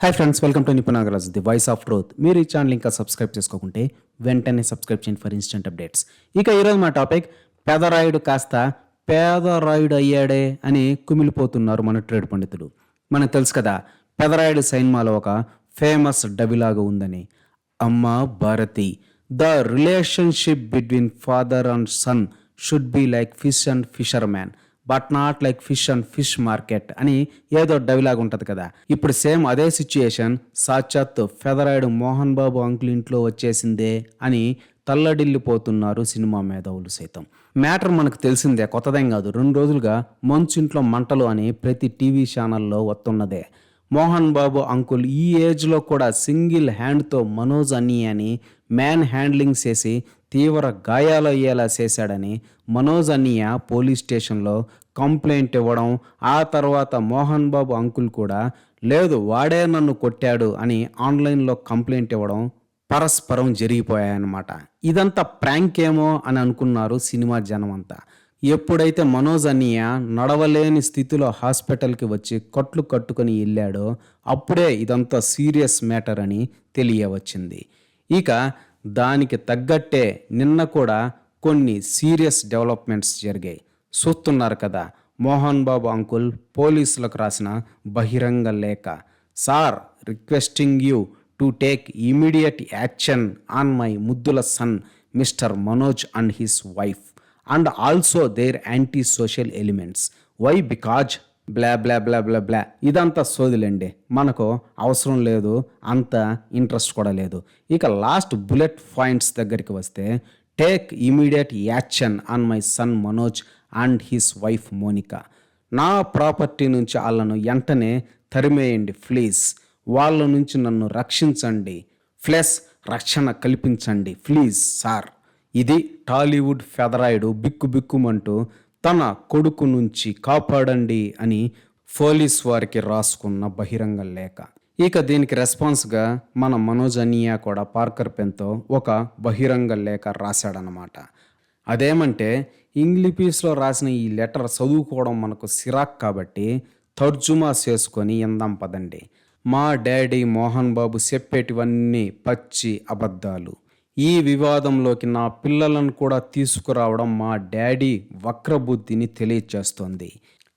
Hi friends welcome to Nippu Nagaraj the voice of truth మీరు ఈ channel ఇంకా subscribe చేసుకోకుంటే వెంటనే సబ్స్క్రైబ్ చేయండి ఫర్ ఇన్స్టెంట్ అప్డేట్స్ ఇక ఈరోజు మా టాపిక్ పేదరాయుడు కాస్త పేదరాయుడు అయ్యాడే అని కుమిలిపోతున్నారు మన ట్రేడ్ పండితులు. మనకు తెలుసు కదా పెదరాయుడు సినిమాలో ఒక ఫేమస్ డబిలాగా ఉందని. అమ్మ Bharati the relationship between father and son should be like fish and fisherman but not like fish and fish market అని ఏదో డవిలాగా ఉంటుంది కదా. ఇప్పుడు సేమ్ అదే సిచ్యుయేషన్ సాక్షాత్ ఫెదరాయిడ్ మోహన్ బాబు అంకుల్ ఇంట్లో వచ్చేసిందే అని తల్లడిల్లిపోతున్నారు సినిమా మేధావులు సైతం. మ్యాటర్ మనకు తెలిసిందే కొత్తదేం కాదు. రెండు రోజులుగా మంచు ఇంట్లో మంటలు అని ప్రతి టీవీ ఛానల్లో వస్తున్నదే. మోహన్ బాబు అంకుల్ ఈ ఏజ్లో కూడా సింగిల్ హ్యాండ్తో మనోజ్ అని అని మ్యాన్ హ్యాండ్లింగ్ చేసి తీవ్ర గాయాలయ్యేలా చేశాడని మనోజ్ అన్నయ్య పోలీస్ స్టేషన్లో కంప్లైంట్ ఇవ్వడం ఆ తర్వాత మోహన్ బాబు అంకుల్ కూడా లేదు వాడే నన్ను కొట్టాడు అని ఆన్లైన్లో కంప్లైంట్ ఇవ్వడం పరస్పరం జరిగిపోయాయన్నమాట. ఇదంతా ప్రాంక్ ఏమో అని అనుకున్నారు సినిమా జనం అంతా ఎప్పుడైతే మనోజ్ అన్నయ్య నడవలేని స్థితిలో హాస్పిటల్కి వచ్చి కట్లు కట్టుకొని వెళ్ళాడో అప్పుడే ఇదంతా సీరియస్ మ్యాటర్ అని తెలియవచ్చింది. ఇక దానికి తగ్గట్టే నిన్న కూడా కొన్ని సీరియస్ డెవలప్మెంట్స్ జరిగాయి. చూస్తున్నారు కదా. మోహన్ బాబు అంకుల్ పోలీసులకు రాసిన బహిరంగ లేఖ. Sir requesting you to take immediate action on my ముద్దుల son mister Manoj and his wife and also their anti social elements. Why? Because blah blah blah blah blah. ఇదంతా సోదిలేండి. మనకు అవసరం లేదు అంత ఇంట్రెస్ట్ కూడా లేదు. ఇక లాస్ట్ బుల్లెట్ పాయింట్స్ దగ్గరికి వస్తే take immediate action on my son Manoj and his wife Monika. నా ప్రాపర్టీ నుంచి వాళ్ళను వెంటనే తరిమేయండి ప్లీజ్. వాళ్ళ నుంచి నన్ను రక్షించండి ప్లస్ రక్షణ కల్పించండి ప్లీజ్ సార్. ఇది టాలీవుడ్ ఫెదరాయుడు బిక్కు బిక్కుమంటూ తన కొడుకు నుంచి కాపాడండి అని పోలీస్ వారికి రాసుకున్న బహిరంగ లేఖ. ఇక దీనికి రెస్పాన్స్గా మన మనోజ్ అనియా కూడా పార్కర్ పెన్తో ఒక బహిరంగ లేఖ రాశాడనమాట అదేమంటే ఇంగ్లీష్లో రాసిన ఈ లెటర్ చదువుకోవడం మనకు సిరాక్ కాబట్టి తర్జుమా చేసుకొని ఇందాం పదండి. మా డాడీ మోహన్ బాబు చెప్పేటివన్నీ పచ్చి అబద్ధాలు. ఈ వివాదంలోకి నా పిల్లలను కూడా తీసుకురావడం మా డాడీ వక్రబుద్ధిని తెలియచేస్తోంది.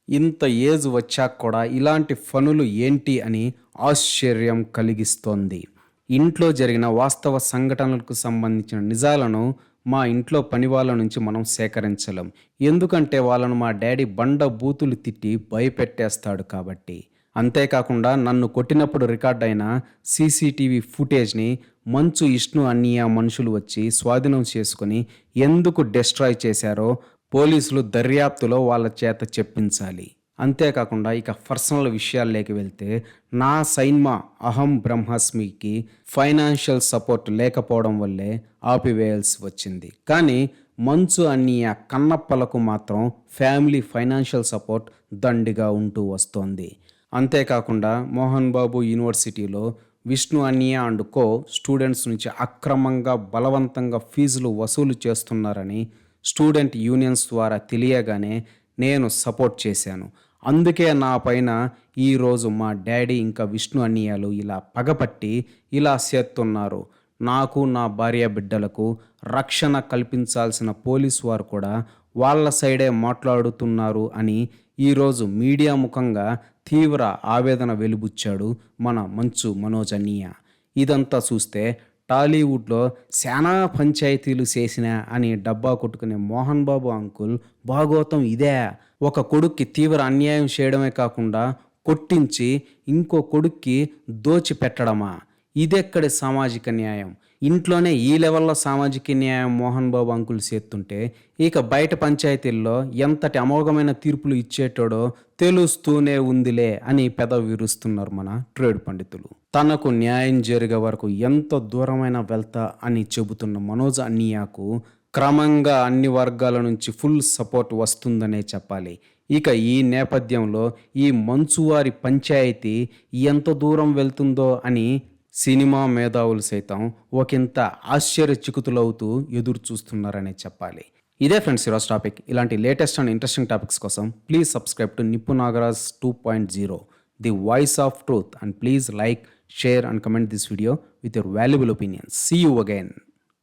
ఇంత ఏజ్ వచ్చాక కూడా ఇలాంటి పనులు ఏంటి అని ఆశ్చర్యం కలిగిస్తోంది. ఇంట్లో జరిగిన వాస్తవ సంఘటనలకు సంబంధించిన నిజాలను మా ఇంట్లో పని వాళ్ళ నుంచి మనం సేకరించలేం. ఎందుకంటే వాళ్ళను మా డాడీ బండ బూతులు తిట్టి భయపెట్టేస్తాడు కాబట్టి. అంతేకాకుండా నన్ను కొట్టినప్పుడు రికార్డ్ అయిన సీసీటీవీ ఫుటేజ్ని మంచు ఇష్ణు అన్నయ్య మనుషులు వచ్చి స్వాధీనం చేసుకుని ఎందుకు డిస్ట్రాయ్ చేశారో పోలీసులు దర్యాప్తులో వాళ్ళ చేత చెప్పించాలి. అంతేకాకుండా ఇక పర్సనల్ విషయాల్లోకి వెళ్తే నా సైన్మా అహం బ్రహ్మాస్మికి ఫైనాన్షియల్ సపోర్ట్ లేకపోవడం వల్లే ఆపివేయాల్సి వచ్చింది. కానీ మంచు అన్నయ్య కన్నప్పలకు మాత్రం ఫ్యామిలీ ఫైనాన్షియల్ సపోర్ట్ దండిగా ఉంటూ వస్తోంది. అంతేకాకుండా మోహన్ బాబు యూనివర్సిటీలో విష్ణు అన్య అండ్ కో స్టూడెంట్స్ నుంచి అక్రమంగా బలవంతంగా ఫీజులు వసూలు చేస్తున్నారని స్టూడెంట్ యూనియన్స్ ద్వారా తెలియగానే నేను సపోర్ట్ చేశాను. అందుకే నా పైన ఈరోజు మా డాడీ ఇంకా విష్ణు అన్నయ్యలు ఇలా పగపట్టి ఇలా చేస్తున్నారు. నాకు నా భార్య బిడ్డలకు రక్షణ కల్పించాల్సిన పోలీసు వారు కూడా వాళ్ళ సైడే మాట్లాడుతున్నారు అని ఈరోజు మీడియా ముఖంగా తీవ్ర ఆవేదన వెలుబుచ్చాడు మన మంచు మనోజ్ అన్నయ్య. ఇదంతా చూస్తే టాలీవుడ్లో శానా పంచాయతీలు చేసిన అని డబ్బా కొట్టుకునే మోహన్ బాబు అంకుల్ భాగోతం ఇదే. ఒక కొడుక్కి తీవ్ర అన్యాయం చేయడమే కాకుండా కొట్టించి ఇంకో కొడుక్కి దోచి పెట్టడమా ఇదెక్కడి సామాజిక న్యాయం? ఇంట్లోనే ఈ లెవెల్లో సామాజిక న్యాయం మోహన్ బాబు అంకులు చేస్తుంటే ఇక బయట పంచాయతీల్లో ఎంతటి అమోఘమైన తీర్పులు ఇచ్చేటోడో తెలుస్తూనే ఉందిలే అని పెద విరుస్తున్నారు మన ట్రేడ్ పండితులు. తనకు న్యాయం జరిగే వరకు ఎంత దూరమైన వెళ్తా అని చెబుతున్న మనోజ్ అన్నియాకు క్రమంగా అన్ని వర్గాల నుంచి ఫుల్ సపోర్ట్ వస్తుందనే చెప్పాలి. ఇక ఈ నేపథ్యంలో ఈ మంచువారి పంచాయతీ ఎంత దూరం వెళ్తుందో అని సినిమా మేధావులు సైతం ఒకంత ఆశ్చర్యచికుతులవుతూ ఎదురు చూస్తున్నారనే చెప్పాలి. ఇదే ఫ్రెండ్స్ ఈరోజు టాపిక్. ఇలాంటి లేటెస్ట్ అండ్ ఇంట్రెస్టింగ్ టాపిక్స్ కోసం please subscribe to Nippu Nagaraj two point zero the voice of truth. And please like share and comment this video with your valuable opinions. See you again